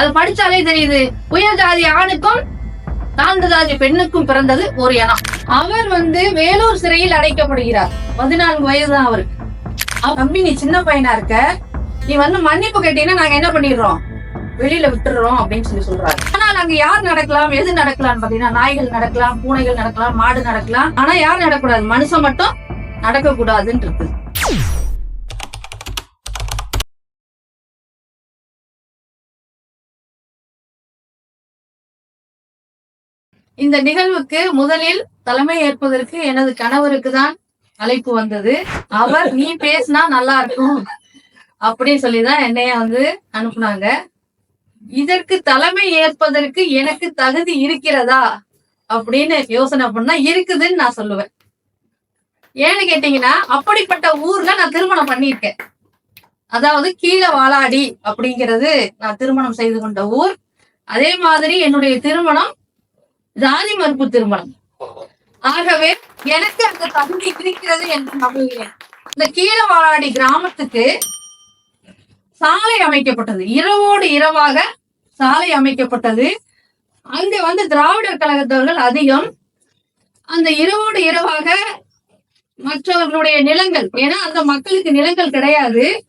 அது படிச்சாலே தெரியுது. உயர் ஜாதி ஆணுக்கும் தாழ்ந்த ஜாதி பெண்ணுக்கும் பிறந்தது ஒரு இனம். அவர் வந்து வேலூர் சிறையில் அடைக்கப்படுகிறார். பதினான்கு வயது தான் அவருக்கு தம்பி நீ சின்ன பையனா இருக்க. நீ வந்து மன்னிப்பு கேட்டீங்கன்னா நாங்க என்ன பண்ணிடுறோம்? வெளியில விட்டுறோம் அப்படின்னு சொல்லி சொல்றாரு. ஆனால் அங்க யார் நடக்கலாம்? எது நடக்கலாம்னு பாத்தீங்கன்னா நாய்கள் நடக்கலாம் பூனைகள் நடக்கலாம் மாடு நடக்கலாம். ஆனா யார் நடக்கூடாது மனுஷன் மட்டும் நடக்க கூடாதுன்னு இருக்கு இந்த நிகழ்வுக்கு முதலில் தலைமை ஏற்பதற்கு எனது கணவருக்கு தான் அழைப்பு வந்தது. அவர் நீ பேசினா நல்லா இருக்கும். அப்படின்னு சொல்லிதான் என்னைய வந்து அனுப்புனாங்க. இதற்கு தலைமை ஏற்பதற்கு எனக்கு தகுதி இருக்கிறதா அப்படின்னு யோசனை பண்ணா இருக்குதுன்னு நான் சொல்லுவேன். ஏன்னு கேட்டீங்கன்னா அப்படிப்பட்ட ஊர்ல நான் திருமணம் பண்ணியிருக்கேன். அதாவது கீழே வாலாடி அப்படிங்கிறது நான் திருமணம் செய்து கொண்ட ஊர். அதே மாதிரி என்னுடைய திருமணம் ஜாதி மறுப்பு திருமணம். ஆகவே எனக்கு அந்த தகுதி இருக்கிறது என்று நம்புகிறேன். இந்த கீழவாடி கிராமத்துக்கு சாலை அமைக்கப்பட்டது. இரவோடு இரவாக சாலை அமைக்கப்பட்டது. அங்க வந்து திராவிடர் கழகத்தவர்கள் அதிகம். அந்த இரவோடு இரவாக மற்றவர்களுடைய நிலங்கள் ஏன்னா அந்த மக்களுக்கு நிலங்கள் கிடையாது.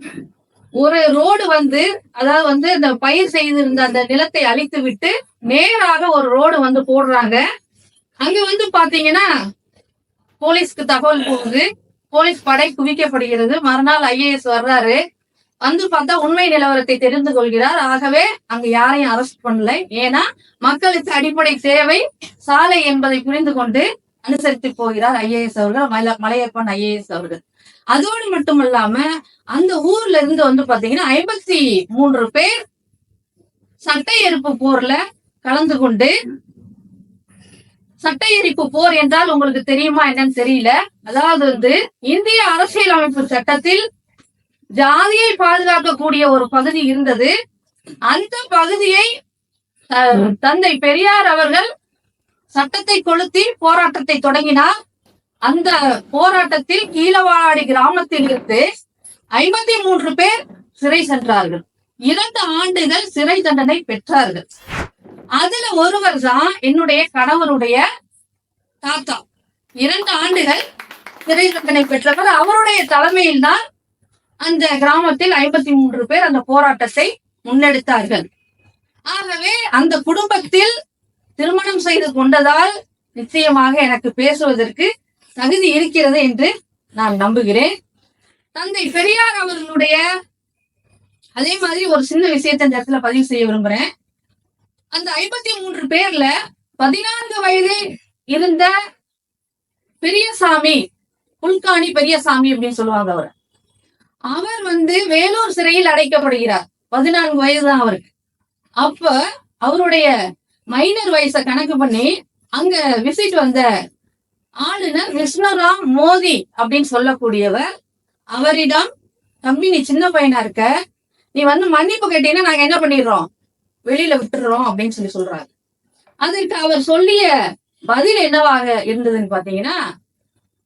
ஒரு ரோடு வந்து அதாவது வந்து இந்த பயிர் செய்திருந்த அந்த நிலத்தை அழித்து விட்டு நேராக ஒரு ரோடு வந்து போடுறாங்க. அங்க வந்து பாத்தீங்கன்னா போலீஸ்க்கு தகவல் போகுது. போலீஸ் படை குவிக்கப்படுகிறது. மறுநாள் ஐஏஎஸ் வர்றாரு. வந்து பார்த்தா உண்மை நிலவரத்தை தெரிந்து கொள்கிறார். ஆகவே அங்க யாரையும் அரெஸ்ட் பண்ணல. ஏன்னா மக்களுக்கு அடிப்படை தேவை. சாலை என்பதை புரிந்து கொண்டு அனுசரித்து போகிறார் ஐஏஎஸ் அவர்கள். மல- மலையப்பன் ஐஏஎஸ் அவர்கள். அதோடு மட்டும் இல்லாம அந்த ஊர்ல இருந்து வந்து பாத்தீங்கன்னா ஐம்பத்தி மூன்று பேர் சட்டை எரிப்பு போர்ல கலந்து கொண்டு சட்டை எரிப்பு போர் என்றால் உங்களுக்கு தெரியுமா என்னன்னு தெரியல. அதாவது வந்து இந்திய அரசியலமைப்பு சட்டத்தில் ஜாதியை பாதுகாக்கக்கூடிய ஒரு பகுதி இருந்தது. அந்த பகுதியை அஹ், தந்தை பெரியார் அவர்கள் சட்டத்தை கொளுத்தி போராட்டத்தை தொடங்கினார். அந்த போராட்டத்தில் கீழவாடி கிராமத்தில் இருந்து ஐம்பத்தி மூன்று பேர் சிறை சென்றார்கள். இரண்டு ஆண்டுகள் சிறை தண்டனை பெற்றார்கள். அதுல ஒருவர் தான் என்னுடைய கணவருடைய தாத்தா. இரண்டு ஆண்டுகள் சிறை தண்டனை பெற்றவர். அவருடைய தலைமையில் தான் அந்த கிராமத்தில் ஐம்பத்தி மூன்று பேர் அந்த போராட்டத்தை முன்னெடுத்தார்கள். ஆகவே அந்த குடும்பத்தில் திருமணம் செய்து கொண்டதால் நிச்சயமாக எனக்கு பேசுவதற்கு தகுதி இருக்கிறது என்று நான் நம்புகிறேன். தந்தை பெரியார் அவர்களுடைய அதே மாதிரி ஒரு சின்ன விஷயத்தை இந்த இடத்துல பதிவு செய்ய விரும்புறேன். அந்த ஐம்பத்தி மூன்று பேர்ல பதினான்கு வயது இருந்த பெரியசாமி புல்காணி பெரியசாமி அப்படின்னு சொல்லுவாங்க அவர். அவர் வந்து வேலூர் சிறையில் அடைக்கப்படுகிறார். பதினான்கு வயதுதான் அவருக்கு. அப்ப அவருடைய மைனர் வயசை கணக்கு பண்ணி அங்க விசிட் வந்த ஆளுநர் விஷ்ணுராம் மோதி அப்படின்னு சொல்லக்கூடியவர். அவரிடம் தம்பி நீ சின்ன பையனா இருக்க. நீ வந்து மன்னிப்பு கேட்டீங்கன்னா நாங்க என்ன பண்ணிடுறோம்? வெளியில விட்டுறோம் அப்படின்னு சொல்லி சொல்றாரு. அதற்கு அவர் சொல்லிய பதில் என்னவாக இருந்ததுன்னு பாத்தீங்கன்னா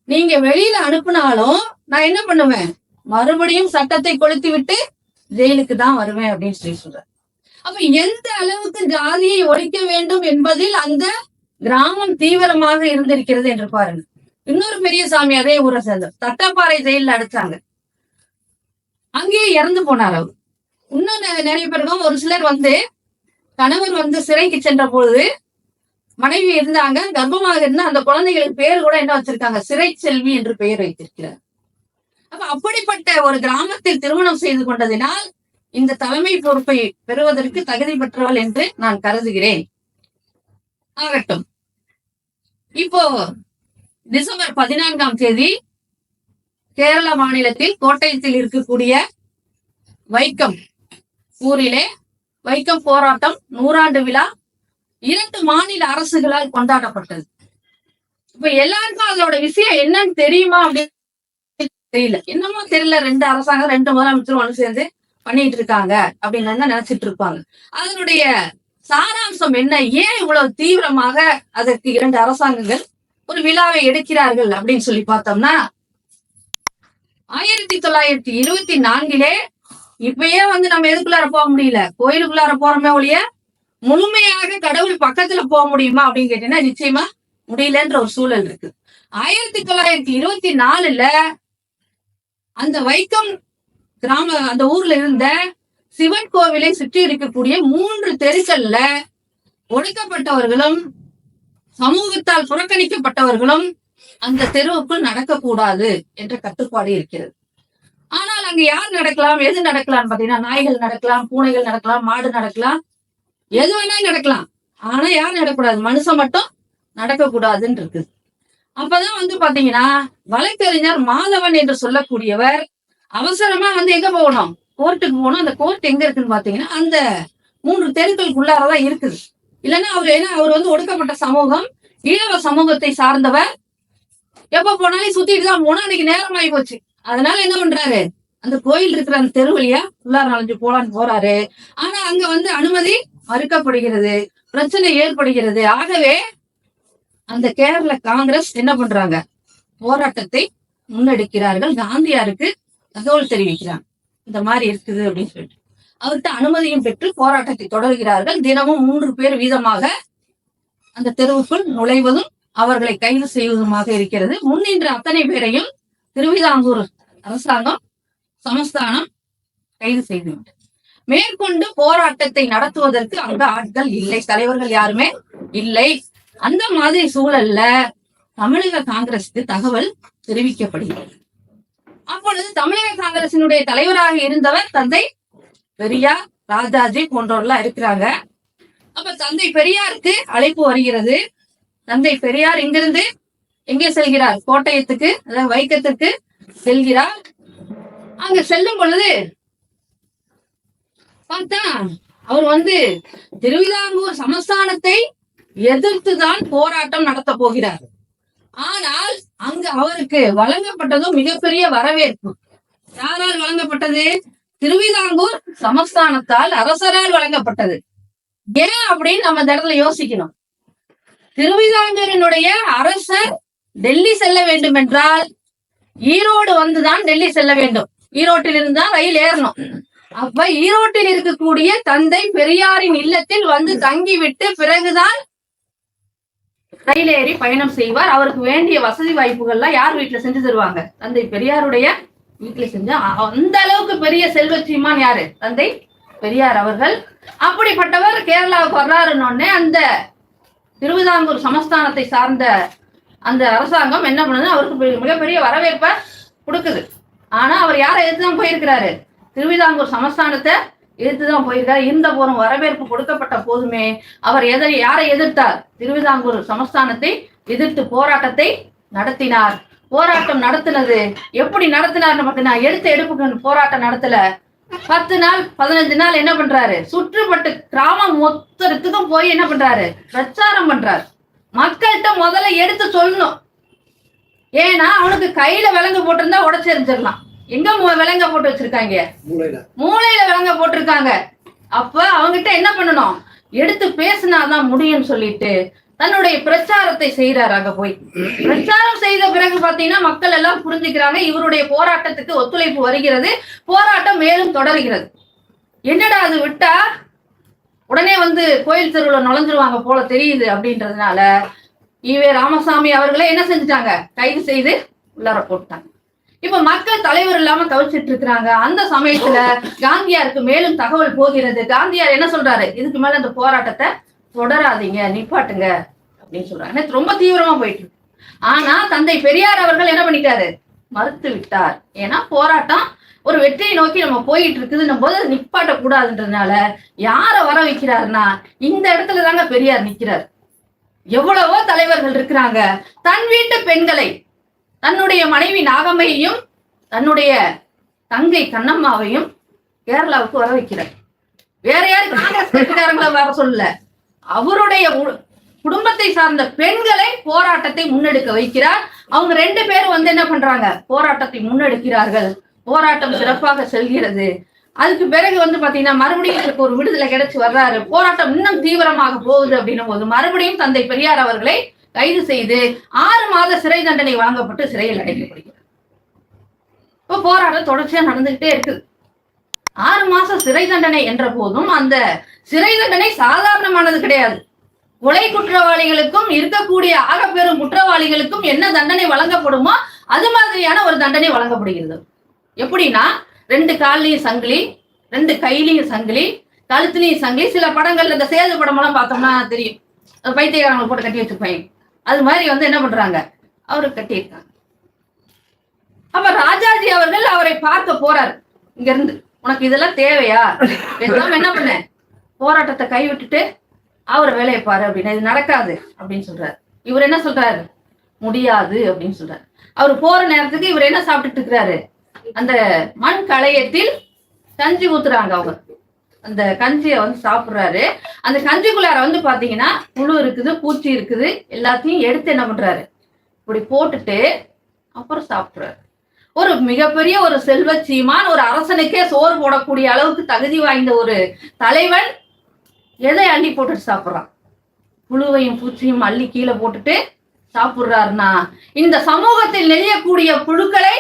நீங்க வெளியில அனுப்புனாலும் நான் என்ன பண்ணுவேன்? மறுபடியும் சட்டத்தை கொளுத்தி விட்டு ஜெயிலுக்கு தான் வருவேன் அப்படின்னு சொல்லி சொல்றாரு. அப்ப எந்த அளவுக்கு ஜாதியை ஒழிக்க வேண்டும் என்பதில் அந்த கிராமம் தீவிரமாக இருந்திருக்கிறது என்று பாருங்க. இன்னொரு பெரிய சாமி அதே ஊரை சேர்ந்தார் தட்டப்பாறை ஜெயில அடைச்சாங்க. அங்கேயே இறந்து போனார் அவர். இன்னும் நிறைய பேருக்கும் ஒரு சிலர் வந்து கணவர் வந்து சிறைக்கு சென்ற பொழுது மனைவி இருந்தாங்க. கர்ப்பமாக இருந்த அந்த குழந்தைகளுக்கு பேர் கூட என்ன வச்சிருக்காங்க? சிறை செல்வி என்று பெயர் வைத்திருக்கிறார். அப்ப அப்படிப்பட்ட ஒரு கிராமத்தில் திருமணம் செய்து கொண்டதினால் இந்த தலைமை பொறுப்பை பெறுவதற்கு தகுதி பெற்றவள் என்று நான் கருதுகிறேன். ஆகட்டும். இப்போ டிசம்பர் பதினான்காம் தேதி கேரள மாநிலத்தில் கோட்டயத்தில் இருக்கக்கூடிய வைக்கம் ஊரிலே வைக்கம் போராட்டம் நூறாண்டு விழா இரண்டு மாநில அரசுகளால் கொண்டாடப்பட்டது. இப்ப எல்லாருக்கும் அதோட விஷயம் என்னன்னு தெரியுமா அப்படின்னு தெரியல. என்னமோ தெரியல ரெண்டு அரசாங்கம் ரெண்டு முதலமைச்சரும் ஒண்ணு சேர்ந்து பண்ணிட்டு இருக்காங்க அப்படின்னு தான் நினைச்சிட்டு இருப்பாங்க. அதனுடைய சாராம்சம் என்ன? ஏன் இவ்வளவு தீவிரமாக அதற்கு இரண்டு அரசாங்கங்கள் ஒரு விழாவை எடுக்கிறார்கள் அப்படின்னு சொல்லி பார்த்தோம்னா ஆயிரத்தி தொள்ளாயிரத்தி இருபத்தி நான்கிலே இப்பயே வந்து நம்ம எதுக்குள்ளார போக முடியல? கோயிலுக்குள்ளார போறோமே ஒழிய முழுமையாக கடவுள் பக்கத்துல போக முடியுமா அப்படின்னு கேட்டீங்கன்னா நிச்சயமா முடியலன்ற ஒரு சூழல் இருக்கு. ஆயிரத்தி தொள்ளாயிரத்தி இருபத்தி நாலுல அந்த வைக்கம் கிராம அந்த ஊர்ல இருந்த சிவன் கோவிலை சுற்றி இருக்கக்கூடிய மூன்று தெருக்கள்ல ஒடுக்கப்பட்டவர்களும் சமூகத்தால் புறக்கணிக்கப்பட்டவர்களும் அந்த தெருவுக்குள் நடக்கக்கூடாது என்ற கட்டுப்பாடு இருக்கிறது. ஆனால் அங்க யார் நடக்கலாம் எது நடக்கலாம் பாத்தீங்கன்னா நாய்கள் நடக்கலாம் பூனைகள் நடக்கலாம் மாடு நடக்கலாம் எது வேணாலும் நடக்கலாம். ஆனா யார் நடக்கூடாது மனுஷன் மட்டும் நடக்கக்கூடாதுன்னு இருக்குது. அப்பதான் வந்து பாத்தீங்கன்னா வழக்கறிஞர் மாதவன் என்று சொல்லக்கூடியவர் அவசரமா வந்து எங்க போகணும்? கோர்ட்டுக்கு போனோம் அந்த கோர்ட் எங்க இருக்குன்னு பாத்தீங்கன்னா அந்த மூன்று தெருக்களுக்குள்ளாரதான் இருக்குது. இல்லைன்னா அவர் ஏன்னா அவர் வந்து ஒடுக்கப்பட்ட சமூகம் ஈழவ சமூகத்தை சார்ந்தவர். எப்ப போனாலும் சுத்திட்டு தான் போனா அன்னைக்கு நேரம் ஆகி போச்சு. அதனால என்ன பண்றாரு? அந்த கோயில் இருக்கிற அந்த தெரு வழியா உள்ளார நுழைஞ்சு போலான்னு போறாரு. ஆனா அங்க வந்து அனுமதி மறுக்கப்படுகிறது. பிரச்சனை ஏற்படுகிறது. ஆகவே அந்த கேரள காங்கிரஸ் என்ன பண்றாங்க? போராட்டத்தை முன்னெடுக்கிறார்கள். காந்தியாருக்கு தகவல் தெரிவிக்கிறாங்க. இந்த மாதிரி இருக்குது அப்படின்னு சொல்லிட்டு. அவர்கிட்ட அனுமதியும் பெற்று போராட்டத்தை தொடர்கிறார்கள். தினமும் மூன்று பேர் வீதமாக அந்த தெருவுக்குள் நுழைவதும் அவர்களை கைது செய்வதுமாக இருக்கிறது. முன்னின்ற அத்தனை பேரையும் திருவிதாங்கூர் அரசாங்கம் சமஸ்தானம் கைது செய்துவிட்டது. மேற்கொண்டு போராட்டத்தை நடத்துவதற்கு அங்க ஆட்கள் இல்லை. தலைவர்கள் யாருமே இல்லை. அந்த மாதிரி சூழல்ல தமிழக காங்கிரசுக்கு தகவல் தெரிவிக்கப்படுகிறது. அப்பொழுது தமிழக காங்கிரசினுடைய தலைவராக இருந்தவர் தந்தை பெரியார் ராஜாஜி போன்றவர்கள்லாம் இருக்கிறாங்க. அப்ப தந்தை பெரியாருக்கு அழைப்பு வருகிறது. தந்தை பெரியார் இங்கிருந்து எங்கே செல்கிறார்? கோட்டயத்துக்கு அதாவது வைக்கத்துக்கு செல்கிறார். அங்க செல்லும் பொழுது பார்த்தா அவர் வந்து திருவிதாங்கூர் சமஸ்தானத்தை எதிர்த்துதான் போராட்டம் நடத்த போகிறார். ஆனால் அங்கு அவருக்கு வழங்கப்பட்டதும் மிகப்பெரிய வரவேற்பு. யாரால் வழங்கப்பட்டது? திருவிதாங்கூர் சமஸ்தானத்தால் அரசரால் வழங்கப்பட்டது. ஏன் அப்படின்னு நம்ம இந்த இடத்துல யோசிக்கணும். திருவிதாங்கூரினுடைய அரசர் டெல்லி செல்ல வேண்டும் என்றால் ஈரோடு வந்துதான் டெல்லி செல்ல வேண்டும். ஈரோட்டில் இருந்தால் ரயில் ஏறணும். அப்ப ஈரோட்டில் இருக்கக்கூடிய தந்தை பெரியாரின் இல்லத்தில் வந்து தங்கிவிட்டு பிறகுதான் ரயில் ஏறி பயணம் செய்வார். அவருக்கு வேண்டிய வசதி வாய்ப்புகள்லாம் யார் வீட்டுல செஞ்சு தருவாங்க? தந்தை பெரியாருடைய வீட்டுல செஞ்சு அந்த அளவுக்கு பெரிய செல்வச்சியமான் யாரு? தந்தை பெரியார் அவர்கள். அப்படிப்பட்டவர் கேரளாவுக்கு வர்றாருன்னு உடனே அந்த திருவிதாங்கூர் சமஸ்தானத்தை சார்ந்த அந்த அரசாங்கம் என்ன பண்ணுது? அவருக்கு பெ- மிகப்பெரிய வரவேற்பை கொடுக்குது. ஆனா அவர் யாரை எதிர்த்து தான் போயிருக்கிறாரு? திருவிதாங்கூர் சமஸ்தானத்தை எதிர்த்து தான் போயிருக்காரு. இருந்த போதும் வரவேற்பு கொடுக்கப்பட்ட போதுமே அவர் எதை யாரை எதிர்த்தார்? திருவிதாங்கூர் சமஸ்தானத்தை எதிர்த்து போராட்டத்தை நடத்தினார். போராட்டம் நடத்தினது. எப்படி நடத்தினார்னு பார்த்தீங்கன்னா எடுத்த எடுப்புக்கு போராட்டம் நடத்தல. பத்து நாள் பதினஞ்சு நாள் என்ன பண்றாரு? சுற்றுப்பட்டு கிராமம் மொத்தத்துக்கும் போய் என்ன பண்றாரு? பிரச்சாரம் பண்றாரு. மக்கள்கிட்ட முதல்ல எடுத்து சொல்லணும். ஏன்னா அவனுக்கு கையில விலங்கு போட்டிருந்தா உடச்செறிஞ்சிடலாம் எங்க விலங்க போட்டு வச்சிருக்காங்க? மூளையில. மூளையில விலங்க போட்டிருக்காங்க. அப்ப அவங்கிட்ட என்ன பண்ணணும்? எடுத்து பேசினாதான் முடியும்னு சொல்லிட்டு தன்னுடைய பிரச்சாரத்தை செய்யறாரு அங்க போய் பிரச்சாரம் செய்த பிறகு பாத்தீங்கன்னா மக்கள் எல்லாம் புரிஞ்சுக்கிறாங்க இவருடைய போராட்டத்துக்கு ஒத்துழைப்பு வருகிறது போராட்டம் மேலும் தொடர்கிறது. என்னடா அது விட்டா? உடனே வந்து கோயில் தெருவுல நுழைஞ்சிருவாங்க போல தெரியுது அப்படின்றதுனால ஈவே ராமசாமி அவர்களே என்ன செஞ்சுட்டாங்க? கைது செய்து உள்ளார போட்டாங்க. இப்ப மக்கள் தலைவர் இல்லாம தவிச்சிட்டு இருக்கிறாங்க அந்த சமயத்துல காந்தியாருக்கு மேலும் தகவல் போகிறது. காந்தியார் என்ன சொல்றாரு? இதுக்கு மேல அந்த போராட்டத்தை தொடராதீங்க நிப்பாட்டுங்க அப்படின்னு சொல்றாங்க ரொம்ப தீவிரமா போயிட்டு ஆனா தந்தை பெரியார் அவர்கள் என்ன பண்ணிட்டாரு? மறுத்து விட்டார் ஏன்னா போராட்டம் ஒரு வெற்றியை நோக்கி நம்ம போயிட்டு இருக்குதுன்னும் போது அது நிப்பாட்ட கூடாதுன்றதுனால யார வர வைக்கிறாருன்னா இந்த இடத்துல தாங்க பெரியார் நிக்கிறார். எவ்வளவோ தலைவர்கள் இருக்கிறாங்க. தன் வீட்டு பெண்களை தன்னுடைய மனைவி நாகம்மையையும் தன்னுடைய தங்கை கண்ணம்மாவையும் கேரளாவுக்கு வர வைக்கிறார் வேற யாரு காங்கிரஸ் கட்சிக்காரங்களை வர சொல்லல. அவருடைய குடும்பத்தை சார்ந்த பெண்களை போராட்டத்தை முன்னெடுக்க வைக்கிறார். அவங்க ரெண்டு பேரும் வந்து என்ன பண்றாங்க? போராட்டத்தை முன்னெடுக்கிறார்கள். போராட்டம் சிறப்பாக செல்கிறது. அதுக்கு பிறகு வந்து பாத்தீங்கன்னா மறுபடியும் எனக்கு ஒரு விடுதலை கிடைச்சு வர்றாரு. போராட்டம் இன்னும் தீவிரமாக போகுது அப்படின்னும் போது மறுபடியும் தந்தை பெரியார் அவர்களை கைது செய்து ஆறு மாத சிறை தண்டனை வழங்கப்பட்டு சிறையில் அடைக்கப்படுகிறது இப்போ போராட்டம் தொடர்ச்சியா நடந்துகிட்டே இருக்குது. ஆறு மாச சிறை தண்டனை என்ற போதும் அந்த சிறை தண்டனை சாதாரணமானது கிடையாது. கொலை குற்றவாளிகளுக்கும் இருக்கக்கூடிய ஆகப்பெரும் குற்றவாளிகளுக்கும் என்ன தண்டனை வழங்கப்படுமோ அது மாதிரியான ஒரு தண்டனை வழங்கப்படுகிறது. எப்படின்னா ரெண்டு கால்லையும் சங்கிலி ரெண்டு கையிலையும் சங்கிலி கழுத்துலையும் சங்கிலி சில படங்கள்ல இந்த சேது படமெல்லாம் பார்த்தோம்னா தெரியும். பைத்தியக்காரங்களை போட்டு கட்டி வச்சிருப்பாங்க. அது மாதிரி வந்து என்ன பண்றாங்க? அவரை கட்டியிருக்காங்க. அப்ப ராஜாஜி அவர்கள் அவரை பார்க்க போறாரு. இங்க இருந்து உனக்கு இதெல்லாம் தேவையா? பேசாம என்ன பண்ண? போராட்டத்தை கைவிட்டுட்டு அவர் வேலையை பாரு அப்படின்னு இது நடக்காது அப்படின்னு சொல்றாரு. இவர் என்ன சொல்றாரு? முடியாது அப்படின்னு சொல்றாரு. அவர் போற நேரத்துக்கு இவர் என்ன சாப்பிட்டுட்டு இருக்கிறாரு? அந்த மண் களையத்தில் கஞ்சி ஊத்துறாங்க அவங்க. அந்த கஞ்சியை வந்து சாப்பிட்றாரு. அந்த கஞ்சிக்குள்ளார வந்து பாத்தீங்கன்னா புழு இருக்குது பூச்சி இருக்குது எல்லாத்தையும் எடுத்து என்ன பண்றாரு? இப்படி போட்டுட்டு அப்புறம் சாப்பிட்றாரு. ஒரு மிகப்பெரிய ஒரு செல்வச்சீமான் ஒரு அரசனுக்கே சோறு போடக்கூடிய அளவுக்கு தகுதி வாய்ந்த ஒரு தலைவன் எதை அள்ளி போட்டுட்டு சாப்பிட்றான்? புழுவையும் பூச்சியும் அள்ளி கீழே போட்டுட்டு சாப்பிட்றாருனா இந்த சமூகத்தில் நெளியக்கூடிய புழுக்களை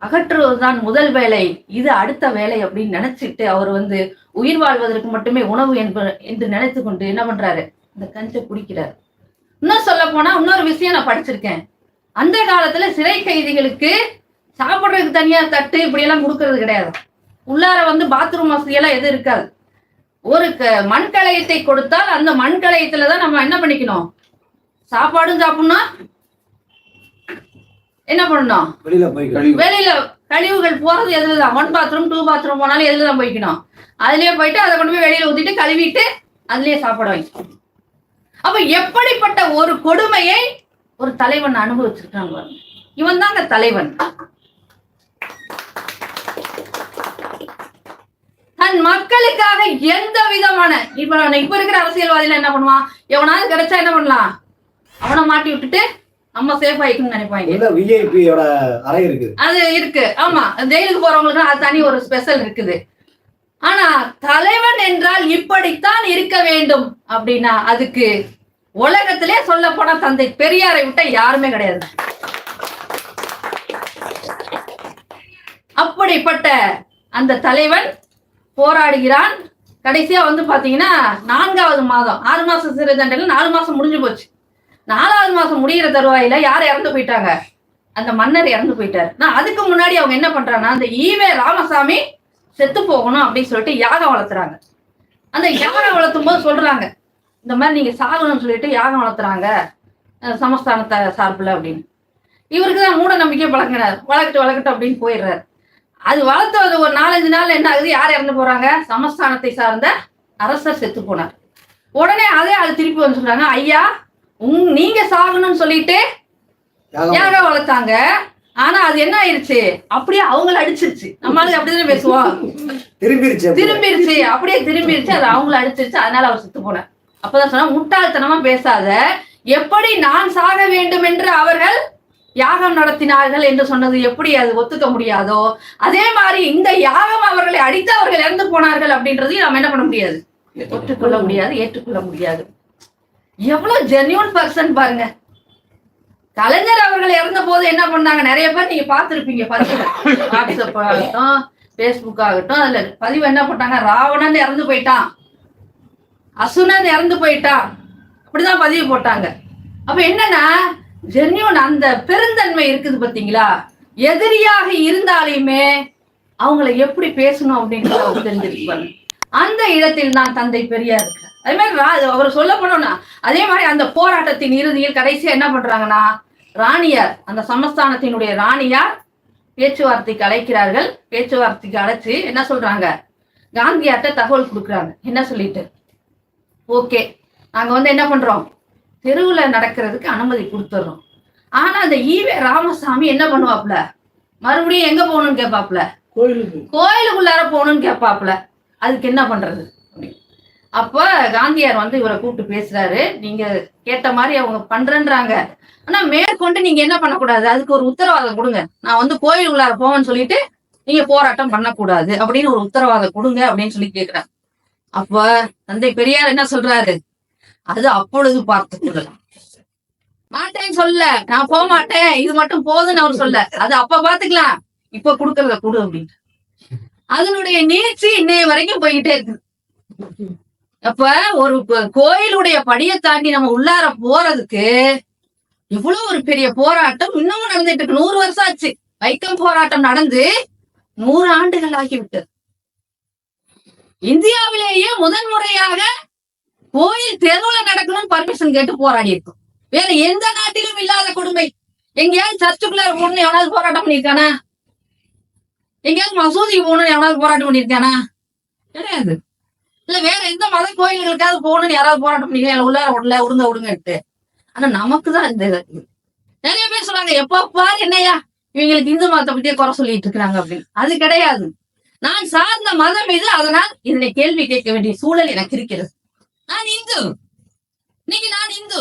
அகற்றுவதுதான் முதல் வேலை. இது அடுத்த வேலை அப்படின்னு நினைச்சிட்டு அவர் வந்து உயிர் வாழ்வதற்கு மட்டுமே உணவு என்ப என்று நினைத்து கொண்டு என்ன பண்றாரு? இந்த கஞ்சை குடிக்கிறார். இன்னும் சொல்ல போனா இன்னொரு விஷயம் நான் படிச்சிருக்கேன். அந்த காலத்துல சிறை கைதிகளுக்கு சாப்பிட்றதுக்கு தனியா தட்டு இப்படி எல்லாம் கொடுக்கறது கிடையாது. உள்ளார வந்து பாத்ரூம் வசதி எல்லாம் எதுவும் இருக்காது. ஒரு க- மண்கலயத்தை கொடுத்தால் அந்த மண்கலயத்துல தான் நம்ம என்ன பண்ணிக்கணும்? சாப்பாடும் சாப்பிடணும் என்ன பண்ணணும் வெளியில போய் வெளியில கழிவுகள் போறது எதுலதான்? ஒன் பாத்ரூம் டூ பாத்ரூம் போனாலும் எதுல தான் போய்க்கணும்? அதுலயே போயிட்டு அதை கொண்டு போய் வெளியில ஊத்திட்டு கழுவிட்டு அதுலயே சாப்பாடு வைக்கணும் அப்ப எப்படிப்பட்ட ஒரு கொடுமையை ஒரு தலைவன் அனுபவிச்சிருக்காங்க. இவன் தாங்க தலைவன். தன் மக்களுக்காக எந்த விதமான இப்ப இப்ப இருக்கிற அரசியல்வாதிகள் என்ன பண்ணுவான்? எவனாவது கிடைச்சா என்ன பண்ணலாம்? அவனை மாட்டி விட்டுட்டு நம்ம சேஃப் ஆயிக்கணும்னு நினைப்பாங்க. உள்ள விஐபியோட அறை இருக்குது அது இருக்கு. ஆமா ஜெயிலுக்கு போறவங்களுக்கு அது தனி ஒரு ஸ்பெஷல் இருக்குது. ஆனா தலைவன் என்றால் இப்படித்தான் இருக்க வேண்டும் அப்படின்னா அதுக்கு உலகத்திலே சொல்ல போனா தந்தை பெரியாரை விட்ட யாருமே கிடையாது. அப்படிப்பட்ட அந்த தலைவன் போராடுகிறான். கடைசியா வந்து பாத்தீங்கன்னா நான்காவது மாதம் ஆறு மாசம் சிறை தண்டனை நாலு மாசம் முடிஞ்சு போச்சு. நாலாவது மாசம் முடிகிற தருவாயில யார் இறந்து போயிட்டாங்க? அந்த மன்னர் இறந்து போயிட்டாரு. நான் அதுக்கு முன்னாடி அவங்க என்ன பண்றாங்கன்னா அந்த ஈவே ராமசாமி செத்து போகணும் அப்படின்னு சொல்லிட்டு யாகம் வளர்த்துறாங்க. அந்த யாகம் வளர்த்தும் போது சொல்றாங்க இந்த மாதிரி நீங்க சாகணும்னு சொல்லிட்டு யாகம் வளர்த்துறாங்க சமஸ்தானத்தை சார்பில் அப்படின்னு. இவருக்கு தான் மூட நம்பிக்கை பழக்கினார் வளர்க்கட்டு வளர்க்கட்டும் அப்படின்னு போயிடுறாரு. அது வளர்த்தது ஒரு நாலஞ்சு நாள் என்ன ஆகுது? யார் இறந்து போறாங்க? சமஸ்தானத்தை சார்ந்த அரசர் செத்து போனார். உடனே அதே அது திருப்பி வந்து சொல்றாங்க ஐயா உங் நீங்க சாகணும்னு சொல்லிட்டு யாகம். வளர்த்தாங்க. ஆனா அது என்ன ஆயிருச்சு? அப்படியே அவங்கள அடிச்சிருச்சு. நம்மளுக்கு அப்படிதானே பேசுவோம். திரும்பிருச்சு. திரும்பிருச்சு. அப்படியே திரும்பிருச்சு. அது அவங்கள அடிச்சிருச்சு. அதனால அவர் செத்து போனார். அப்பதான் சொன்னா முட்டாள்தனமா பேசாத. எப்படி நான் சாக வேண்டும் என்று அவர்கள் யாகம் நடத்தினார்கள் என்று சொன்னது எப்படி அது ஒத்துக்க முடியாதோ? அதே மாதிரி இந்த யாகம் அவர்களை அடித்து அவர்கள் இறந்து போனார்கள் அப்படின்றதையும் நம்ம என்ன பண்ண முடியாது? ஒற்றுக்கொள்ள முடியாது ஏற்றுக்கொள்ள முடியாது. எவ்வளவு ஜென்யூன் பர்சன் பாருங்க. கலைஞர் அவர்கள் இறந்த போது என்ன பண்ணாங்க? நிறைய பேர் நீங்க பாத்துருப்பீங்க பதிவு வாட்ஸ்அப் ஆகட்டும் பேஸ்புக் ஆகட்டும் அதுல பதிவு என்ன பண்ணாங்க ராவணன் இறந்து போயிட்டான். அசுனன் இறந்து போயிட்டான். அப்படிதான் பதிவு போட்டாங்க. அப்ப என்னன்னா ஜென்யூன் அந்த பெருந்தன்மை இருக்குது பாத்தீங்களா? எதிரியாக இருந்தாலையுமே அவங்கள எப்படி பேசணும் அப்படின்றத அவர் தெரிஞ்சிருப்பாங்க அந்த இடத்தில் தான் தந்தை பெரியார் இருக்கிறார் அதே மாதிரி அவர் சொல்ல போனோம்னா அதே மாதிரி அந்த போராட்டத்தின் இறுதியில் கடைசியா என்ன பண்றாங்கன்னா ராணியார் அந்த சமஸ்தானத்தினுடைய ராணியார் பேச்சுவார்த்தைக்கு அழைக்கிறார்கள். பேச்சுவார்த்தைக்கு அழைச்சு என்ன சொல்றாங்க? காந்தியார்ட்ட தகவல் கொடுக்குறாங்க. என்ன சொல்லிட்டு? ஓகே. நாங்க வந்து என்ன பண்றோம்? தெருவுல நடக்கிறதுக்கு அனுமதி கொடுத்துட்றோம் ஆனா அந்த ஈவே ராமசாமி என்ன பண்ணுவாப்ல மறுபடியும் எங்க போகணும்னு கேட்பாப்ல கோயிலுக்கு. கோயிலுக்குள்ளார போகணும்னு கேட்பாப்ல அதுக்கு என்ன பண்றது. அப்ப காந்தியார் வந்து இவரை கூப்பிட்டு பேசுறாரு. நீங்க கேட்ட மாதிரி அவங்க பண்றேன்றாங்க. ஆனா மேற்கொண்டு நீங்க என்ன பண்ணக்கூடாது? அதுக்கு ஒரு உத்தரவாதம் கொடுங்க. நான் வந்து கோயில் உள்ளார போவேன்னு சொல்லிட்டு நீங்க போராட்டம் பண்ணக்கூடாது அப்படின்னு ஒரு உத்தரவாதம் கொடுங்க அப்படின்னு சொல்லி கேக்குறாங்க அப்ப தந்தை பெரியார் என்ன சொல்றாரு? அது அப்பொழுது பார்த்து கொள்ளலாம் மாட்டேன்னு சொல்ல. நான் போக மாட்டேன். இது மட்டும் போதுன்னு அவர் சொல்ல. அது அப்ப பாத்துக்கலாம் இப்ப குடுக்கறத கொடு அப்படின்னு அதனுடைய நீட்சி இன்னைய வரைக்கும் போய்கிட்டே இருக்கு. அப்ப ஒரு கோ- கோயிலுடைய படியை தாண்டி நம்ம உள்ளார போறதுக்கு எவ்வளவு ஒரு பெரிய போராட்டம். இன்னமும் நடந்துட்டு இருக்கு. நூறு வருஷம் ஆச்சு. வைக்கம் போராட்டம் நடந்து நூறு ஆண்டுகள் ஆகிவிட்டது. இந்தியாவிலேயே முதன்முறையாக கோயில் தெருவுல நடக்கணும்னு பர்மிஷன் கேட்டு போராடி இருக்கும். வேற எந்த நாட்டிலும் இல்லாத கொடுமை. எங்கேயாவது சர்ச்சுக்குள்ள போகணும்னு எவனாவது போராட்டம் பண்ணியிருக்கானா? எங்கேயாவது மசூதிக்கு போகணும்னு எவனாவது போராட்டம் பண்ணியிருக்கானா? கிடையாது. இல்ல வேற எந்த மத கோயில்களுக்காவது போகணும்னு யாராவது போராட்டம் பண்ணிருக்காங்க உள்ள உள்ள உடுங்க உடுங்கட்டு ஆனா நமக்கு தான் இந்த நிறைய பேர் சொல்றாங்க எப்ப பாரு என்னையா இவங்களுக்கு இந்து மதத்தை பத்தியே குறை சொல்லிட்டு இருக்கிறாங்க அப்படின்னு. அது கிடையாது. நான் சார்ந்த மதம் இது. அதனால் இதனை கேள்வி கேட்க வேண்டிய சூழல் எனக்கு இருக்கிறது. நான் இந்து. இன்னைக்கு நான் இந்து.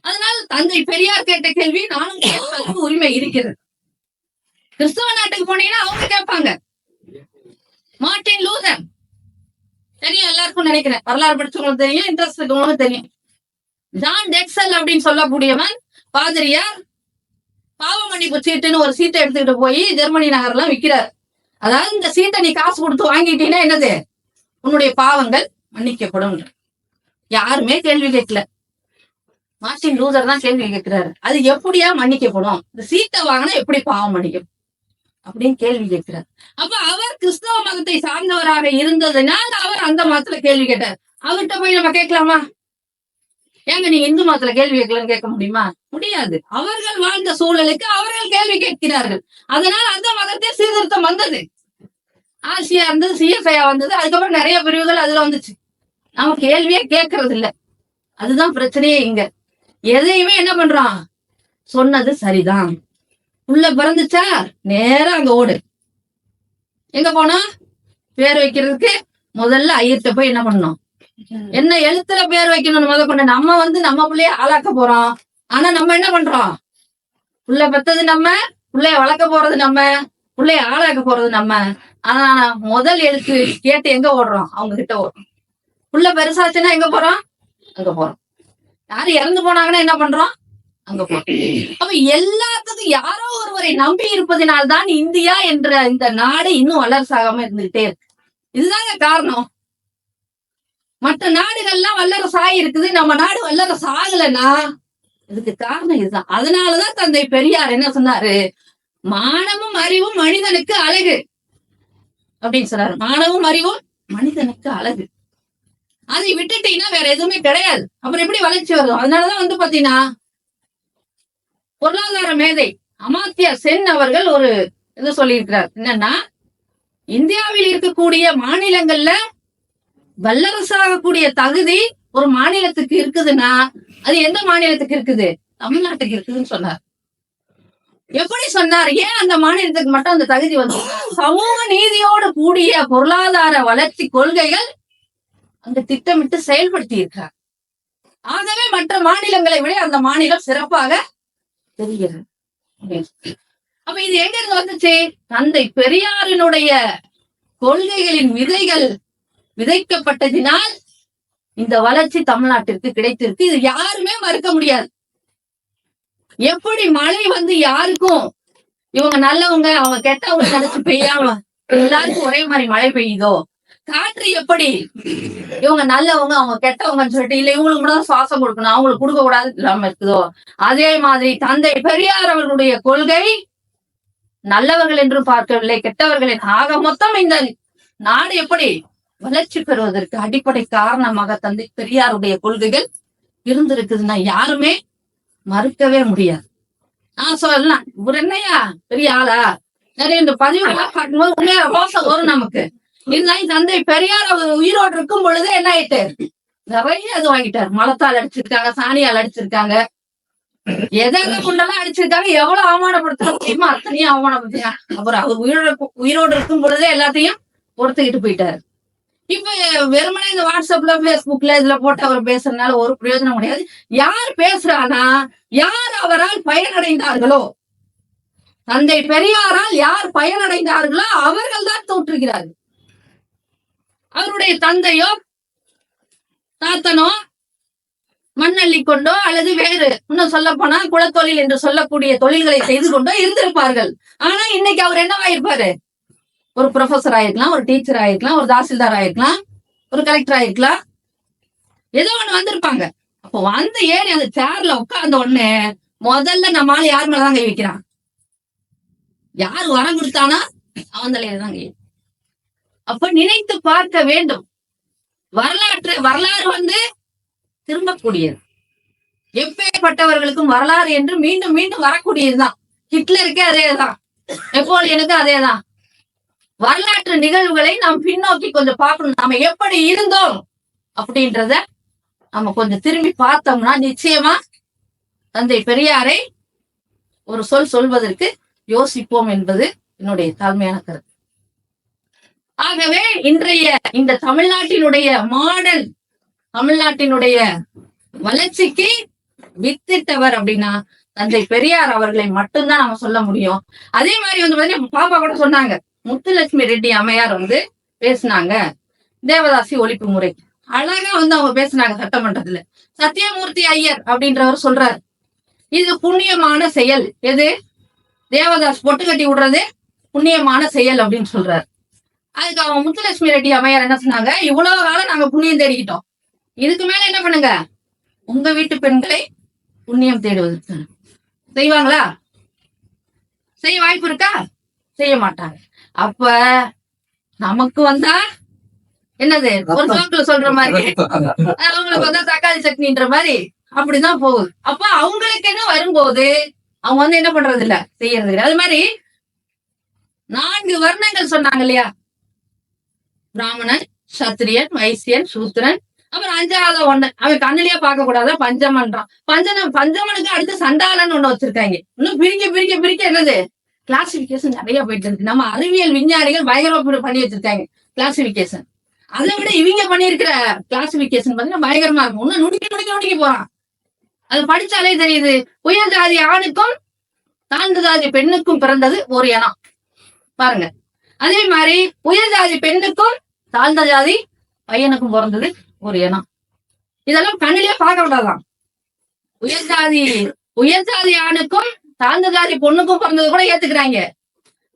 அதனால் தந்தை பெரியார் கேட்ட கேள்வி நானும் கேட்பதற்கு உரிமை இருக்கிறது. கிறிஸ்தவ நாட்டுக்கு போனீங்கன்னா அவங்க கேட்பாங்க. Martin Luther. தெரியும் எல்லாருக்கும் நினைக்கிறேன். வரலாறு படிச்சவங்களுக்கு தெரியும் இன்ட்ரெஸ்ட் இருக்கவங்களுக்கு தெரியும். ஜான் டெக்சல் அப்படின்னு சொல்லக்கூடியவன் பாதிரியார் பாவ மன்னிப்பு சீட்டுன்னு ஒரு சீட்டை எடுத்துக்கிட்டு போய் ஜெர்மனி நகர்லாம் விற்கிறார் அதாவது இந்த சீட்டை நீ காசு கொடுத்து வாங்கிட்டீங்கன்னா என்னது? உன்னுடைய பாவங்கள் மன்னிக்கப்படும். யாருமே கேள்வி கேட்கல. மார்டின் லூசர் தான் கேள்வி கேட்கிறாரு. அது எப்படியா மன்னிக்கப்படும்? இந்த சீட்டை வாங்கினா எப்படி பாவம் மன்னிக்கும்? அப்படின்னு கேள்வி கேட்கிறார். அப்ப அவர் கிறிஸ்தவ மதத்தை சார்ந்தவராக இருந்ததுனால் அவர் அந்த மதத்துல கேள்வி கேட்டார். அவர்கிட்ட போய் நம்ம கேட்கலாமா? ஏங்க நீ இந்து மதத்துல கேள்வி கேட்கலன்னு கேட்க முடியுமா? முடியாது. அவர்கள் வாழ்ந்த சூழலுக்கு அவர்கள் கேள்வி கேட்கிறார்கள். அதனால் அந்த மதத்தை சீர்திருத்தம் வந்தது. ஆசியா இருந்தது சிஎஸ்ஐயா வந்தது. அதுக்கப்புறம் நிறைய பிரிவுகள் அதுல வந்துச்சு. நாம கேள்வியே கேட்கறது இல்ல அதுதான் பிரச்சனையே இங்க. எதையுமே என்ன பண்றான் சொன்னது சரிதான். உள்ள பிறந்துச்சா? நேரா அங்க ஓடு. எங்க போனா? பேர் வைக்கிறதுக்கு முதல்ல ஐயர்கிட்ட போய் என்ன பண்ணணும்? என்ன எழுத்துல பேர் வைக்கணும்னு முத கொண்டு நம்ம வந்து நம்ம பிள்ளைய ஆளாக்க போறோம். ஆனா நம்ம என்ன பண்றோம்? புள்ள பெத்தது நம்ம பிள்ளைய வளர்க்க போறது நம்ம பிள்ளைய ஆளாக்க போறது நம்ம. ஆனா முதல் எழுத்து கேட்டு எங்க ஓடுறோம்? அவங்க கிட்ட ஓடுறோம். புள்ள பெருசாச்சுன்னா எங்க போறோம்? அங்க போறோம். யாரு இறந்து போனாங்கன்னா என்ன பண்றோம்? அங்க போறோம் அப்ப எல்லாத்துக்கும் யாரோ ஒருவரை நம்பி இருப்பதனால்தான் இந்தியா என்ற இந்த நாடு இன்னும் வல்லரசாகாம இருந்துகிட்டே இருக்கு. இதுதாங்க காரணம். மற்ற நாடுகள்லாம் வல்லரசு ஆயிருக்குது நம்ம நாடு வல்லரசு ஆகலைன்னா இதுக்கு காரணம் இதுதான். அதனாலதான் தந்தை பெரியார் என்ன சொன்னாரு? மானமும் அறிவும் மனிதனுக்கு அழகு அப்படின்னு சொன்னாரு. மானமும் அறிவும் மனிதனுக்கு அழகு. அதை விட்டுட்டீங்கன்னா வேற எதுவுமே கிடையாது. அப்புறம் எப்படி வளர்ச்சி வரும் அதனாலதான் வந்து பாத்தீங்கன்னா பொருளாதார மேதை அமாத்தியா சென் அவர்கள் ஒரு இது சொல்லியிருக்கிறார். என்னன்னா இந்தியாவில் இருக்கக்கூடிய மாநிலங்கள்ல வல்லரசாகக்கூடிய தகுதி ஒரு மாநிலத்துக்கு இருக்குதுன்னா அது எந்த மாநிலத்துக்கு இருக்குது? தமிழ்நாட்டுக்கு இருக்குதுன்னு சொன்னார். எப்படி சொன்னார்? ஏன் அந்த மாநிலத்துக்கு மட்டும் அந்த தகுதி வந்து? சமூக நீதியோடு கூடிய பொருளாதார வளர்ச்சி கொள்கைகள் அங்க திட்டமிட்டு செயல்படுத்தி இருக்கிறார் ஆகவே மற்ற மாநிலங்களை விட அந்த மாநிலம் சிறப்பாக தெரிகிறது அப்ப இது எங்க இருந்து வந்துச்சு? தந்தை பெரியாரினுடைய கொள்கைகளின் விதைகள் விதைக்கப்பட்டதினால் இந்த வளர்ச்சி தமிழ்நாட்டிற்கு கிடைத்திருக்கு. இது யாருமே மறுக்க முடியாது. எப்படி மழை வந்து யாருக்கும் இவங்க நல்லவங்க அவங்க கெட்டவங்க நினைச்சு பெய்யாம எல்லாருக்கும் ஒரே மாதிரி மழை பெய்யுதோ? காற்று எப்படி? இவங்க நல்லவங்க அவங்க கெட்டவங்கன்னு சொல்லிட்டு இல்ல இவங்களுக்கு மட்டும் சுவாசம் கொடுக்கணும். அவங்களுக்கு கொடுக்க கூடாது இல்லாம இருக்குதோ? அதே மாதிரி தந்தை பெரியார் அவர்களுடைய கொள்கை நல்லவர்கள் என்று பார்க்கவில்லை கெட்டவர்களின் ஆக மொத்தம் இந்த நாடு எப்படி? வளர்ச்சி பெறுவதற்கு அடிப்படை காரணமாக தந்தை பெரியாருடைய கொள்கைகள் இருந்திருக்குதுன்னா யாருமே மறுக்கவே முடியாது. நான் சொல்லலாம். இவர் என்னையா? பெரிய ஆளா? நிறைய இந்த பதிவுகள்லாம் பார்க்கும்போது உண்மையா ரோசம் வரும் நமக்கு. இல்லை தந்தை பெரியார் அவர் உயிரோடு இருக்கும் பொழுது என்ன ஆயிட்டு? நிறைய இது வாங்கிட்டாரு. மலத்தால் அடிச்சிருக்காங்க சாணியால் அடிச்சிருக்காங்க. எதை குண்டெல்லாம் கொண்டெல்லாம் அடிச்சிருக்காங்க எவ்வளவு அவமானப்படுத்த முடியுமோ அத்தனையும் அவமானப்படுத்தியா அப்புறம் அவர் உயிரோட உயிரோடு இருக்கும் பொழுதே எல்லாத்தையும் பொறுத்துக்கிட்டு போயிட்டாரு. இப்ப வெறுமனே இந்த வாட்ஸ்அப்ல பேஸ்புக்ல இதுல போட்டு அவர் பேசுறதுனால ஒரு பிரயோஜனம் கிடையாது. யார் பேசுறானா யார் அவரால் பயனடைந்தார்களோ? தந்தை பெரியாரால் யார் பயனடைந்தார்களோ அவர்கள் தான் தோற்றுகிறார்கள். அவருடைய தந்தையோ தாத்தனோ மண்ணள்ளி கொண்டோ அல்லது வேறு இன்னும் சொல்ல போனா குலத்தொழில் என்று சொல்லக்கூடிய தொழில்களை செய்து கொண்டோ இருந்திருப்பார்கள். ஆனா இன்னைக்கு அவர் என்னவாயிருப்பாரு ஒரு ப்ரொஃபஸர் ஆயிருக்கலாம் ஒரு டீச்சர் ஆயிருக்கலாம் ஒரு தாசில்தார் ஆயிருக்கலாம் ஒரு கலெக்டர் ஆயிருக்கலாம். ஏதோ ஒண்ணு வந்திருப்பாங்க. அப்போ வந்து ஏறி அந்த சேர்ல உட்கார்ந்த உடனே முதல்ல நம்மளால யார் மேலதான் கை வைக்கிறான்? யார் வரம் கொடுத்தானா அவன் தலையில தான் கை வைக்கிறான். அப்ப நினைத்து பார்க்க வேண்டும். வரலாற்று வரலாறு வந்து திரும்பக்கூடியது. எப்பேற்பட்டவர்களுக்கும் வரலாறு என்று மீண்டும் மீண்டும் வரக்கூடியதுதான் ஹிட்லருக்கே அதேதான். நெப்போலியனுக்கு அதேதான். வரலாற்று நிகழ்வுகளை நாம் பின்னோக்கி கொஞ்சம் பார்க்கணும். நாம எப்படி இருந்தோம் அப்படின்றத நம்ம கொஞ்சம் திரும்பி பார்த்தோம்னா நிச்சயமா தந்தை பெரியாரை ஒரு சொல் சொல்வதற்கு யோசிப்போம் என்பது என்னுடைய தாழ்மையான கருத்து. ஆகவே இன்றைய இந்த தமிழ்நாட்டினுடைய மாடல் தமிழ்நாட்டினுடைய வளர்ச்சிக்கு வித்திட்டவர் அப்படின்னா தந்தை பெரியார் அவர்களை மட்டும்தான் நம்ம சொல்ல முடியும். அதே மாதிரி வந்து பாத்தீங்கன்னா பாப்பா கூட சொன்னாங்க. முத்துலட்சுமி ரெட்டி அம்மையார் வந்து பேசினாங்க. தேவதாசி ஒழிப்பு முறை. அழகா வந்து அவங்க பேசினாங்க சட்டமன்றத்துல. சத்தியமூர்த்தி ஐயர் அப்படின்றவர் சொல்றாரு. இது புண்ணியமான செயல். எது? தேவதாஸ் பொட்டு கட்டி விடுறது புண்ணியமான செயல் அப்படின்னு சொல்றாரு. அதுக்கு அவங்க முத்துலட்சுமி ரெட்டி அம்மையார் என்ன சொன்னாங்க? இவ்வளவு காலம் நாங்க புண்ணியம் தேடிக்கிட்டோம். இதுக்கு மேல என்ன பண்ணுங்க? உங்க வீட்டு பெண்களை புண்ணியம் தேடுவதற்கு செய்வாங்களா? செய்ய வாய்ப்பு இருக்கா? செய்ய மாட்டாங்க. அப்ப நமக்கு வந்தா என்னது? ஒரு சோக்குல சொல்ற மாதிரி. அவங்களுக்கு வந்தா தக்காளி சட்னின்ற மாதிரி அப்படிதான் போகுது. அப்ப அவங்களுக்கு என்ன வரும்போது அவங்க வந்து என்ன பண்றது இல்ல செய்யறது இல்ல அது மாதிரி நான்கு வர்ணங்கள் சொன்னாங்க இல்லையா? பிராமணன் சத்திரியன் வைசியன் சூத்திரன். அப்புறம் அஞ்சாவது ஒண்ணு. அவன் கண்ணிலேயே பார்க்க கூடாது பஞ்சமன்றான். பஞ்சன பஞ்சமனுக்கு அடுத்து சண்டாளன் ஒண்ணு வச்சிருக்காங்க. இன்னும் பிரிக்க பிரிக்க பிரிக்க என்னது? கிளாசிபிகேஷன் நிறைய போயிட்டு இருக்கு. நம்ம அறிவியல் விஞ்ஞானிகள் பயங்கரமா பண்ணி வச்சிருக்காங்க. கிளாசிபிகேஷன் அதை விட இவங்க பண்ணியிருக்கிற கிளாசிபிகேஷன் பாத்தீங்கன்னா பயங்கரமா இருக்கும். இன்னும் நுடிக்க நுடிக்க நுடிக்க போறான். அது படிச்சாலே தெரியுது. உயர் ஜாதி ஆணுக்கும் தாழ்ந்த ஜாதி பெண்ணுக்கும் பிறந்தது ஒரு இனம். பாருங்க. அதே மாதிரி உயர் ஜாதி பெண்ணுக்கும் தாழ்ந்த ஜாதி பையனுக்கும் பிறந்தது ஒரு இனம். இதெல்லாம் கண்ணிலேயே பார்க்க கூடாதான் உயர் ஜாதி உயர் ஜாதி ஆணுக்கும் தாழ்ந்த ஜாதி பொண்ணுக்கும் பிறந்தது கூட ஏத்துக்கிறாங்க.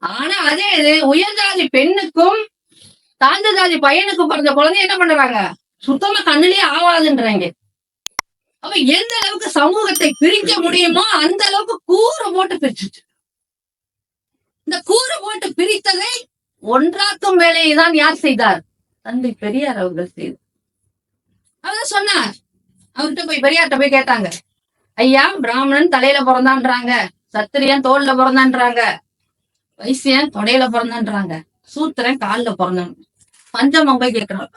ஆனா அதே இது உயர் ஜாதி பெண்ணுக்கும் தாழ்ந்த ஜாதி பையனுக்கும் பிறந்த குழந்தை என்ன பண்றாங்க? சுத்தமா கண்ணிலேயே ஆவாதுன்றாங்க. அப்ப எந்த அளவுக்கு சமூகத்தை பிரிக்க முடியுமோ அந்த அளவுக்கு கூறு போட்டு பிரிச்சுட்டு. இந்த கூறு போட்டு பிரித்ததை ஒன்றாக்கும் வேலையை தான் யார் செய்தார்? தந்தை பெரியார் அவர்கள் செய்தார். அவர் சொன்னார். அவர்கிட்ட போய் பெரியார்கிட்ட போய் கேட்டாங்க. ஐயா பிராமணன் தலையில பிறந்தான்றாங்க. சத்திரியன் தோல்ல பிறந்தான்றாங்க. வைசியன் தொடையில பிறந்தான்றாங்க. சூத்திரன் கால்ல பிறந்தான். பஞ்சம் போய் கேட்கிறான்.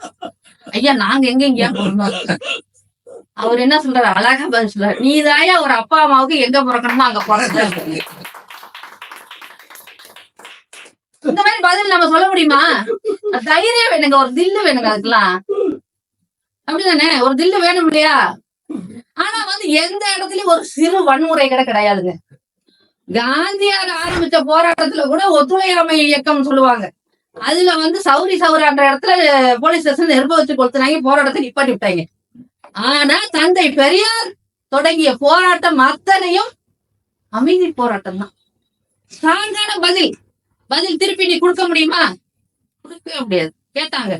ஐயா நாங்க எங்க எங்கயா பிறந்தோம்? அவர் என்ன சொல்றாரு? அழகா பதில் சொல்றாரு. நீதாயா ஒரு அப்பா அம்மாவுக்கு எங்க பிறக்கணுமோ அங்க பிறந்த இந்த மாதிரி பதில் நம்ம சொல்ல முடியுமா? தைரியம் வேணுங்க ஒரு தில்லு வேணுங்க அதுக்கெல்லாம். அப்படிதானே? ஒரு தில்லு வேணும் இல்லையா? ஆனா வந்து எந்த இடத்துலயும் ஒரு சிறு வன்முறை கூட கிடையாதுங்க. காந்தியார் ஆரம்பிச்ச போராட்டத்துல கூட ஒத்துழையாமை இயக்கம் சொல்லுவாங்க. அதுல வந்து சௌரி சௌரான்ற இடத்துல போலீஸ் ஸ்டேஷன் நெருப்ப வச்சு கொளுத்துனாங்க போராட்டத்தை நிப்பாட்டி விட்டாங்க. ஆனா தந்தை பெரியார் தொடங்கிய போராட்டம் அத்தனையும் அமைதி போராட்டம் தான் சாங்கான பதில். பதில் திருப்பி நீ கொடுக்க முடியுமா? கொடுக்கவே முடியாது. கேட்டாங்க.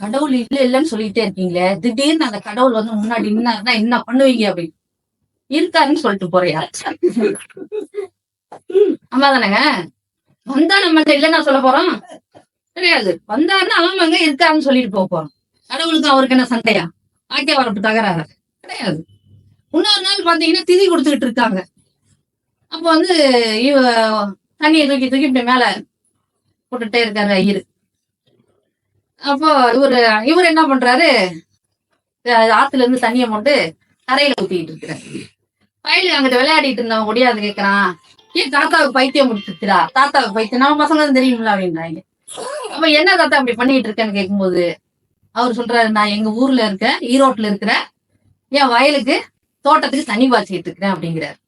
கடவுள் இல்ல இல்லன்னு சொல்லிட்டே இருக்கீங்களே திடீர்னு அந்த கடவுள் வந்து முன்னாடி நின்னாருன்னா என்ன பண்ணுவீங்க அப்படின்னு இருக்காருன்னு சொல்லிட்டு போறியா? ஆமா தானேங்க வந்தா நம்ம இல்லைன்னா சொல்ல போறோம்? கிடையாது வந்தாருன்னா ஆமாங்க இருக்காருன்னு சொல்லிட்டு போக போறோம். கடவுளுக்கு அவருக்கு என்ன சண்டையா? ஆக்கிய வரப்பு தகராறு. கிடையாது. இன்னொரு நாள் பாத்தீங்கன்னா திதி கொடுத்துக்கிட்டு இருக்காங்க. அப்போ வந்து இவ தண்ணியை தூக்கி தூக்கி இப்படி மேல போட்டுட்டே இருக்காரு ஐயரு. அப்போ இவரு இவர் என்ன பண்றாரு? ஆத்துல இருந்து தண்ணியை போட்டு கரையில ஊத்திக்கிட்டு இருக்கிறாரு. வயலு அங்கிட்ட விளையாடிட்டு இருந்தவன் முடியாது கேக்குறான் ஏன் தாத்தாவுக்கு பைத்தியம் முடிச்சிருக்கிறா தாத்தாவுக்கு பைத்தியம். நம்ம பசங்க தெரியும்ல அப்படின்றாங்க. அப்ப என்ன தாத்தா அப்படி பண்ணிட்டு இருக்கேன்னு கேட்கும்போது அவர் சொல்றாரு நான் எங்க ஊர்ல இருக்க ஈரோட்ல இருக்கிற என் வயலுக்கு தோட்டத்துக்கு தண்ணி பாய்ச்சிட்டு இருக்கிறேன் அப்படிங்கிறாரு.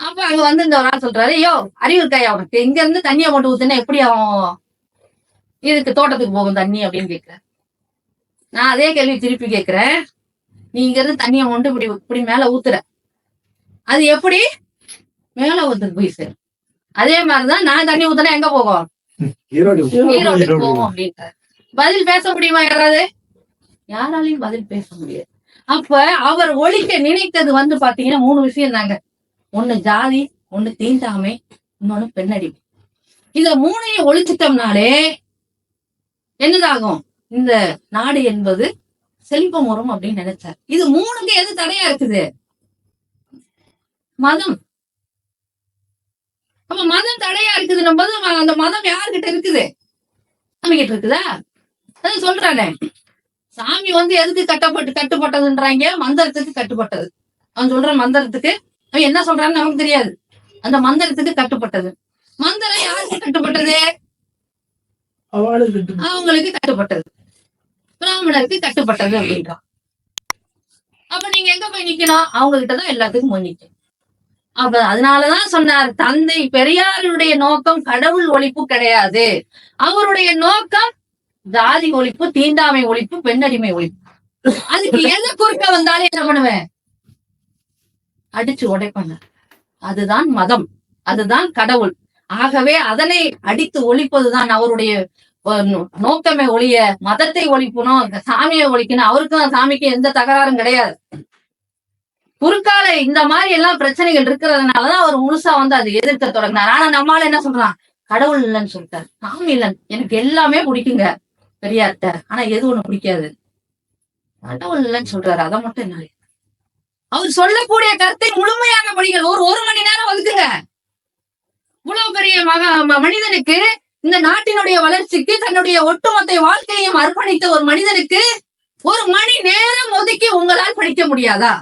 அப்ப அங்க வந்து இந்த ஆள் சொல்றாரு ஐயோ அறிவு இருக்காயா அவனுக்கு இங்க இருந்து தண்ணியை போட்டு ஊத்துனா எப்படி அவன் இதுக்கு தோட்டத்துக்கு போகும் தண்ணி அப்படின்னு கேக்குறாரு. நான் அதே கேள்வி திருப்பி கேக்குறேன். நீ இங்க இருந்து தண்ணியை கொண்டு இப்படி இப்படி மேல ஊத்துற. அது எப்படி? மேல ஊத்துக்கு போய் சேரும் அதே மாதிரிதான் நான் தண்ணி ஊத்தினா எங்க போகும்? போகும். அப்படின்ட்டார் பதில் பேச முடியுமா யாராவது? யாராலையும் பதில் பேச முடியாது. அப்ப அவர் ஒழிக்க நினைத்தது வந்து பாத்தீங்கன்னா மூணு விஷயம் தாங்க ஒண்ணு ஜாதி ஒண்ணு தீண்டாமை இன்னொன்னு பெண்ணடி இத மூணையும் ஒழிச்சிட்டோம்னாலே என்னதாகும்? இந்த நாடு என்பது செழிப்பம் வரும் அப்படின்னு நினைச்சார். இது மூணுக்கு எது தடையா இருக்குது? மதம். அப்ப மதம் தடையா இருக்குது போது அந்த மதம் யாருக்கிட்ட இருக்குது? சாமி கிட்ட இருக்குதா? அது சொல்றானே. சாமி வந்து எதுக்கு கட்டப்பட்டு கட்டுப்பட்டதுன்றாங்க? மந்திரத்துக்கு கட்டுப்பட்டது. அவன் சொல்ற மந்திரத்துக்கு அவன் என்ன சொல்றான்னு நமக்கு தெரியாது. அந்த மந்திரத்துக்கு கட்டுப்பட்டது. மந்திரம் யாருக்கு கட்டுப்பட்டது? அவங்களுக்கு கட்டுப்பட்டது. பிராமணருக்கு கட்டுப்பட்டது அப்படின்றான் அப்ப நீங்க எங்க போய் நிக்கணும்? அவங்க கிட்டதான் எல்லாத்துக்கும் போய் நிக்கணும். அப்ப அதனாலதான் சொன்னார் தந்தை பெரியாருடைய நோக்கம் கடவுள் ஒழிப்பு கிடையாது. அவருடைய நோக்கம் ஜாதி ஒழிப்பு தீண்டாமை ஒழிப்பு பெண்ணடிமை ஒழிப்பு. அதுக்கு எது குறுக்க வந்தாலும் என்ன பண்ணுவேன்? அடிச்சு உடைப்பாங்க. அதுதான் மதம். அதுதான் கடவுள். ஆகவே அதனை அடித்து ஒழிப்பதுதான் அவருடைய நோ- நோக்கமே ஒழிய மதத்தை ஒழிக்கணும் சாமியை ஒழிக்கணும். அவருக்கும் சாமிக்கு எந்த தகராறும் கிடையாது. குறுக்கால இந்த மாதிரி எல்லாம் பிரச்சனைகள் இருக்கிறதுனாலதான் அவர் முழுசா வந்து அதை எதிர்க்க தொடங்கினார். ஆனா நம்மால என்ன சொல்றான்? கடவுள் இல்லைன்னு சொல்லிட்டார். சாமி இல்லைன்னு. எனக்கு எல்லாமே பிடிக்குங்க பெரியார்ட்ட. ஆனா எது ஒண்ணு பிடிக்காது. கடவுள் இல்லைன்னு சொல்றாரு. அதை மட்டும் என்ன? அவர் சொல்லக்கூடிய கருத்தை முழுமையாக படிங்கள் ஒரு ஒரு மணி நேரம் ஒதுக்குங்க இவ்வளவு பெரிய மக ம- மனிதனுக்கு இந்த நாட்டினுடைய வளர்ச்சிக்கு தன்னுடைய ஒட்டுமொத்த வாழ்க்கையையும் அர்ப்பணித்த ஒரு மனிதனுக்கு ஒரு மணி நேரம் ஒதுக்கி உங்களால் படிக்க முடியாதா?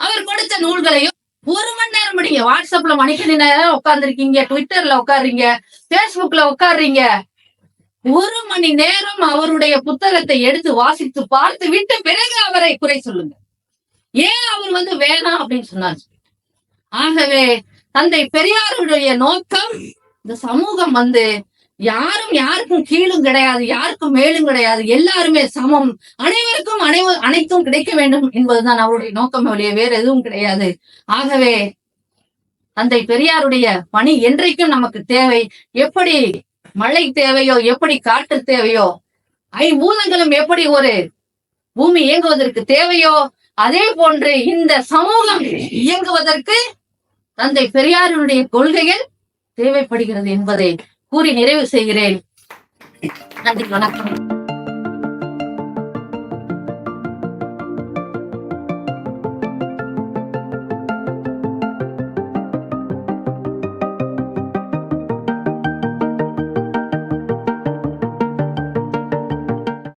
அவர் கொடுத்த நூல்களையும் ஒரு மணி நேரம் படிங்க. வாட்ஸ்அப்ல மணிக்கணி நேரம் உட்கார்ந்துருக்கீங்க ட்விட்டர்ல உட்காருறீங்க பேஸ்புக்ல உட்காருறீங்க. ஒரு மணி நேரம் அவருடைய புத்தகத்தை எடுத்து வாசித்து பார்த்து விட்டு பிறகு அவரை குறை சொல்லுங்க ஏன் அவர் வந்து வேணாம் அப்படின்னு சொன்னார்? ஆகவே தந்தை பெரியாருடைய நோக்கம் இந்த சமூகம் வந்து யாரும் யாருக்கும் கீழும் கிடையாது யாருக்கும் மேலும் கிடையாது எல்லாருமே சமம். அனைவருக்கும் அனைவ அனைத்தும் கிடைக்க வேண்டும் என்பதுதான் அவருடைய நோக்கம் ஒழிய வேற எதுவும் கிடையாது. ஆகவே தந்தை பெரியாருடைய பணி என்றைக்கும் நமக்கு தேவை. எப்படி மழை தேவையோ எப்படி காற்று தேவையோ ஐம்பூதங்களும் எப்படி ஒரு பூமி இயங்குவதற்கு தேவையோ அதே போன்று இந்த சமூகம் இயங்குவதற்கு தந்தை பெரியாருடைய கொள்கைகள் தேவைப்படுகிறது என்பதை கூறி நிறைவு செய்கிறேன். நன்றி வணக்கம்.